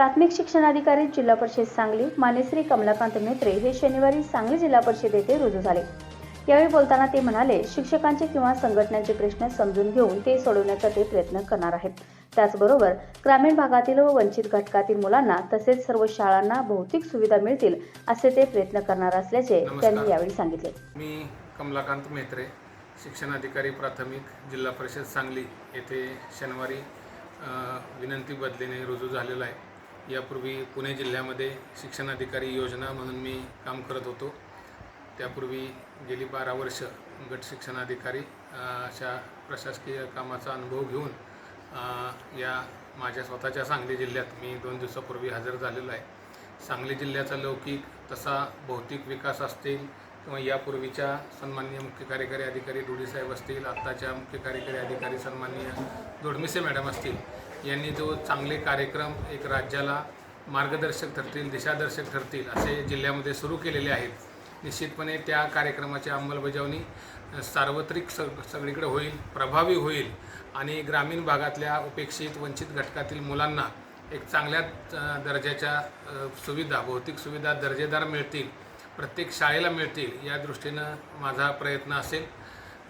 प्राथमिक शिक्षणाधिकारी जिल्हा परिषद सांगली मानेश्री कमलाकांत मेत्रे हे शनिवारी सांगली जिल्हा परिषद येथे रुजू झाले. यावेळी बोलताना ते म्हणाले शिक्षकांचे किंवा संघटनांचे प्रश्न समजून घेऊन ते सोडवण्याचा ते प्रयत्न करणार आहेत. त्याचबरोबर ग्रामीण भागातील व वंचित घटकातील मुलांना तसेच सर्व शाळांना भौतिक सुविधा मिळतील असे ते प्रयत्न करणार असल्याचे त्यांनी यावेळी सांगितले. मी कमलाकांत मेत्रे शिक्षणाधिकारी प्राथमिक जिल्हा परिषद सांगली येथे शनिवारी विनंती बदलीने रुजू झालेला आहे. यापूर्वी पुणे जिल्ह्यामध्ये शिक्षणाधिकारी योजना म्हणून मी काम करत होतो. त्यापूर्वी गेली बारा वर्ष गट शिक्षणाधिकारी अशा प्रशासकीय कामाचा अनुभव घेऊन या माझ्या स्वतःच्या सांगली जिल्ह्यात मी दोन दिवसापूर्वी हजर झालेलो आहे. सांगली जिल्ह्याचा लौकिक तसा भौतिक विकास असतील किंवा यापूर्वीच्या सन्माननीय मुख्य कार्यकारी अधिकारी डोडीसाहेब असतील आत्ताच्या मुख्य कार्यकारी अधिकारी सन्माननीय दोडमिसे मॅडम असतील यांनी जो चांगले कार्यक्रम एक राज्याला मार्गदर्शक ठरतील दिशादर्शक ठरतील असे जिल्ह्यामध्ये सुरू केलेले आहेत. निश्चितपणे त्या कार्यक्रमाची अंमलबजावणी सार्वत्रिक सग सगळीकडे होईल प्रभावी होईल आणि ग्रामीण भागातल्या उपेक्षित वंचित घटकातील मुलांना एक चांगल्या दर्जाच्या सुविधा भौतिक सुविधा दर्जेदार मिळतील प्रत्येक शाळेला मिळतील या दृष्टीनं माझा प्रयत्न असेल.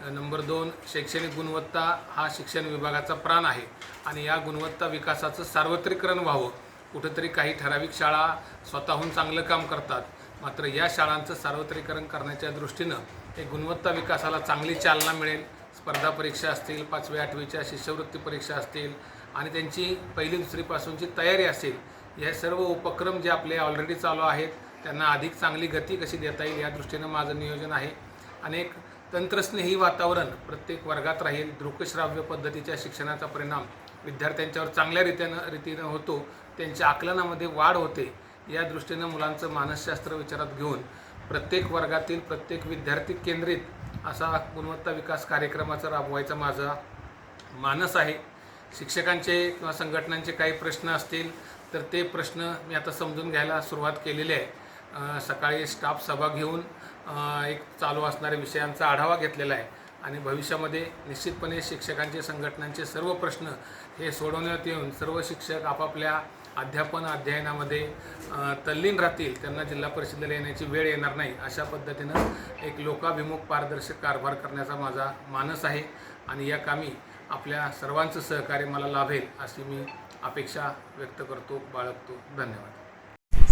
नंबर दोन शैक्षणिक गुणवत्ता हा शिक्षण विभागाचा प्राण आहे आणि या गुणवत्ता विकासाचं सार्वत्रिकरण व्हावं. कुठंतरी काही ठराविक शाळा स्वतःहून चांगलं काम करतात. मात्र या शाळांचं सार्वत्रिकरण करण्याच्या दृष्टीनं एक गुणवत्ता विकासाला चांगली चालना मिळेल. स्पर्धा परीक्षा असतील पाचवी आठवीच्या शिष्यवृत्ती परीक्षा असतील आणि त्यांची पहिली दुसरीपासूनची तयारी असेल या सर्व उपक्रम जे आपले ऑलरेडी चालू आहेत त्यांना अधिक चांगली गती कशी देता येईल या दृष्टीनं माझं नियोजन आहे. अनेक तंत्रस्नेही वातावरण प्रत्येक वर्गात राहील. दृकश्राव्य पद्धतीच्या शिक्षणाचा परिणाम विद्यार्थ्यांच्यावर चांगल्या रीतीनं रीतीनं होतो. त्यांच्या आकलनामध्ये वाढ होते. या दृष्टीनं मुलांचं मानसशास्त्र विचारात घेऊन प्रत्येक वर्गातील प्रत्येक विद्यार्थी केंद्रित असा गुणवत्ता विकास कार्यक्रमाचा राबवायचा माझा मानस आहे. शिक्षकांचे किंवा संघटनांचे काही प्रश्न असतील तर ते प्रश्न मी आता समजून घ्यायला सुरुवात केलेली आहे. सकाळी स्टाफ सभा घेऊन एक चालू असणाऱ्या विषयांचा आढावा घेतलेला आहे. आणि भविष्यामध्ये निश्चितपणे शिक्षकांचे संघटनांचे सर्व प्रश्न हे सोडवण्यात येऊन सर्व शिक्षक आपापल्या अध्यापन अध्ययनामध्ये तल्लीन राहतील त्यांना जिल्हा परिषदेला येण्याची वेळ येणार नाही अशा पद्धतीनं एक लोकाभिमुख पारदर्शक कारभार करण्याचा माझा मानस आहे. आणि या कामी आपल्या सर्वांचं सहकार्य मला लाभेल अशी मी अपेक्षा व्यक्त करतो बाळगतो. धन्यवाद.